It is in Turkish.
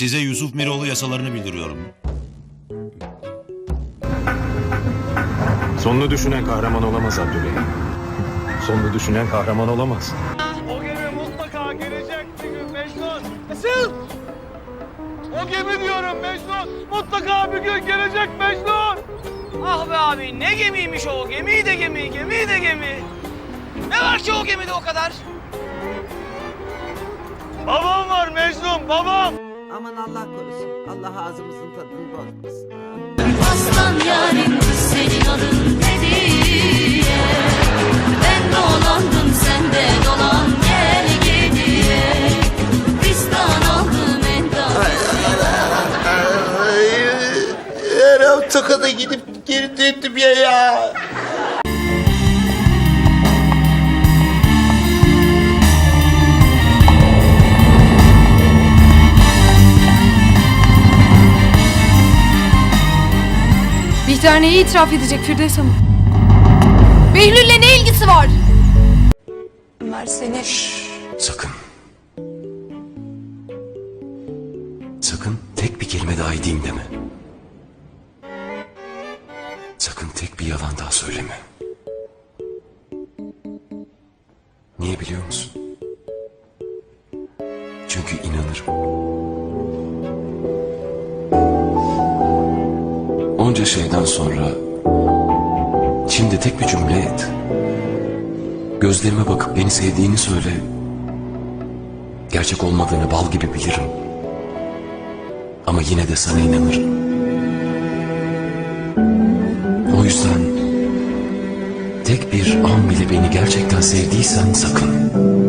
Size Yusuf Miroğlu yasalarını bildiriyorum. Sonunu düşünen kahraman olamaz Abdüley. Sonunu düşünen kahraman olamaz. O gemi mutlaka gelecek bir gün Mecnun. Nasıl? O gemi diyorum Mecnun. Mutlaka bir gün gelecek Mecnun. Ah be abi ne gemiymiş o gemi de gemi gemi de gemi. Ne var ki o gemide o kadar? Babam var Mecnun babam. Aman Allah korusun. Allah ağzımızın tadını bozmasın. Aslan yarim senin adın ne diye Ben dolandım sen de dolan gel geriye Fistan aldım endam Her hafta kadar gidip geri döndüm ya ya. Bihter neyi itiraf edecek Firdevs Hanım? Behlül'le ne ilgisi var? Ömer seni Sakın. Sakın tek bir kelime daha edeyim deme. Sakın tek bir yalan daha söyleme. Niye biliyor musun? Çünkü inanırım. Onca şeyden sonra şimdi tek bir cümle et. Gözlerime bakıp beni sevdiğini söyle. Gerçek olmadığını bal gibi bilirim. Ama yine de sana inanırım. O yüzden tek bir an bile beni gerçekten sevdiysen sakın.